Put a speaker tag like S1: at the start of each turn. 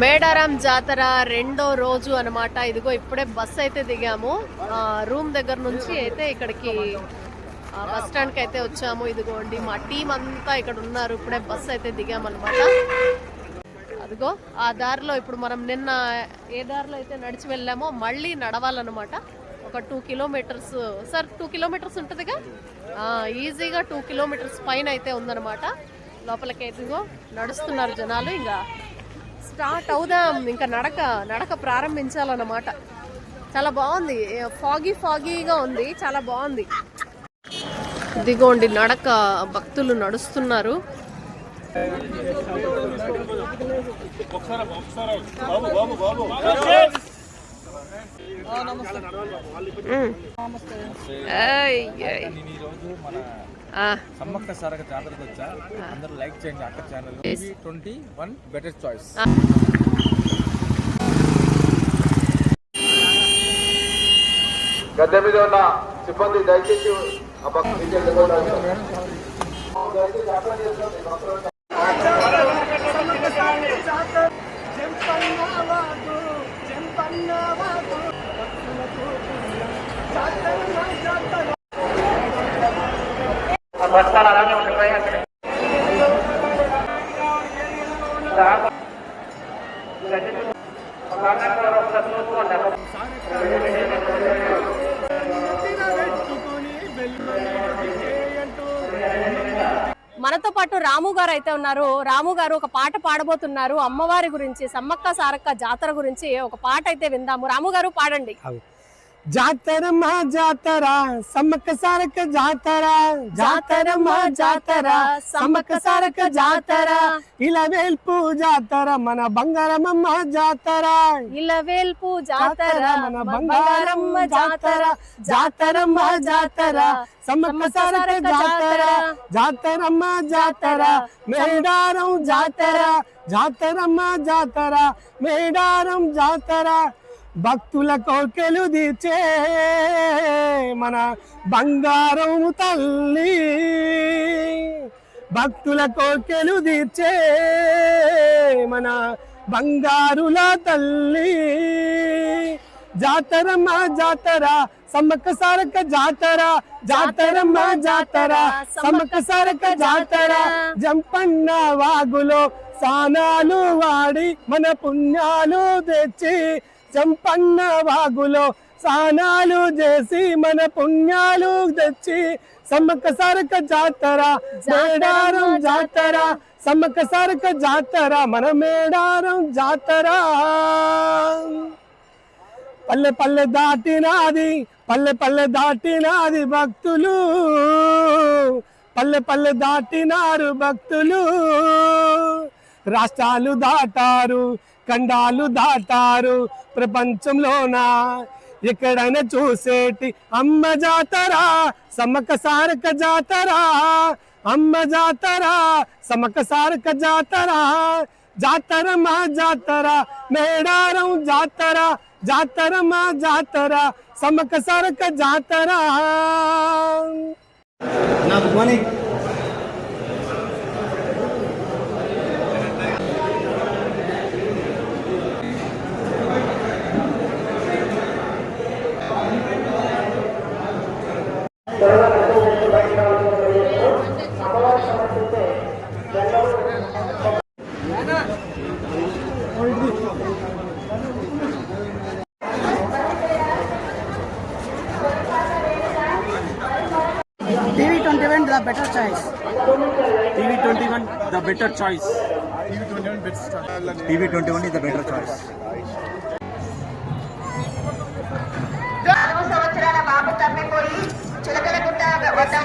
S1: మేడారం జాతర రెండో రోజు అన్నమాట. ఇదిగో ఇప్పుడే బస్ అయితే దిగాము. రూమ్ దగ్గర నుంచి అయితే ఇక్కడికి బస్ స్టాండ్కి అయితే వచ్చాము. ఇదిగోండి మా టీం అంతా ఇక్కడ ఉన్నారు. ఇప్పుడే బస్ అయితే దిగామన్నమాట. అదిగో ఆ దారిలో ఇప్పుడు మనం నిన్న ఏ దారిలో అయితే నడిచి వెళ్ళామో మళ్ళీ నడవాలన్నమాట. ఒక two kilometres sir two kilometres ఉంటుందిగా? ఈజీగా టూ కిలోమీటర్స్ పైన అయితే ఉందన్నమాట. లోపలికి అయితే ఇదిగో నడుస్తున్నారు జనాలు. ఇంకా స్టార్ట్ అవుదాం ఇంకా నడక నడక ప్రారంభించాలన్నమాట. చాలా బాగుంది. ఫాగీ ఫాగీగా ఉంది చాలా బాగుంది. ఇదిగోండి నడక భక్తులు నడుస్తున్నారు. బాబు బాబు బాబు.
S2: నేను సమ్మక్క సారక జాతరకు వచ్చా అందరూ లైక్ చేయండి అక్క channel twenty one better choice
S3: గద్దె మీద ఉన్న సిబ్బంది దయచేసి ఆ పక్క నుంచి చేసుకోండి. భక్తులు
S1: మనతో పాటు రాము గారు అయితే ఉన్నారు. రాము గారు ఒక పాట పాడబోతున్నారు. అమ్మవారి గురించి సమ్మక్క సారక్క జాతర గురించి ఒక పాట అయితే విందాము. రాము గారు పాడండి.
S4: జాతర మా జాతర సమ్మక్క సారక్క జాతర జాతర మా జాతర సమ్మక్క సారక్క జాతర ఇలా వేల్పు జాతర మన బంగారమమ్మ జాతర
S1: ఇలవేల్పు జాతర
S4: మన బంగారమ్మ జాతర జాతరమ్మ జాతర సమ్మక్క సారక్క జాతర జాతరమ్మ జాతర మేడారం జాతర జాతరమ్మ జాతర మేడారం జాతర భక్తుల కోకెలు దీచే మన బంగారం తల్లి. భక్తుల కోకెలు దీచే మన బంగారుల తల్లి. జాతరమ్మ జాతర సమ్మక్క సారక జాతర జాతరమ్మ జాతర సమ్మక్క సారక జాతర. జంపన్న వాగులో సానాలు వాడి మన పుణ్యాలు తెచ్చి సంపన్న వాగులో స్నానాలు చేసి మన పుణ్యాలు తెచ్చి సమ్మక్క సరక జాతర మేడారం జాతర సమ్మక్క సరక జాతర మన మేడారం జాతర. పల్లె పల్లె దాటినాది పల్లె పల్లె దాటినాది భక్తులు. పల్లె పల్లె దాటినారు భక్తులు. రాష్ట్రాలు దాటారు ఖండాలు దాటారు ప్రపంచంలోన. ఎక్కడైనా చూసేటి అమ్మ జాతర సమక సారక జాతర అమ్మ జాతర సమక సారక జాతర జాతర మా జాతర మేడారం జాతర జాతర మా జాతర సమక సారక జాతర. నాకు
S5: TV21 the better choice.
S2: TV21 the better
S6: choice. TV21 is the better choice.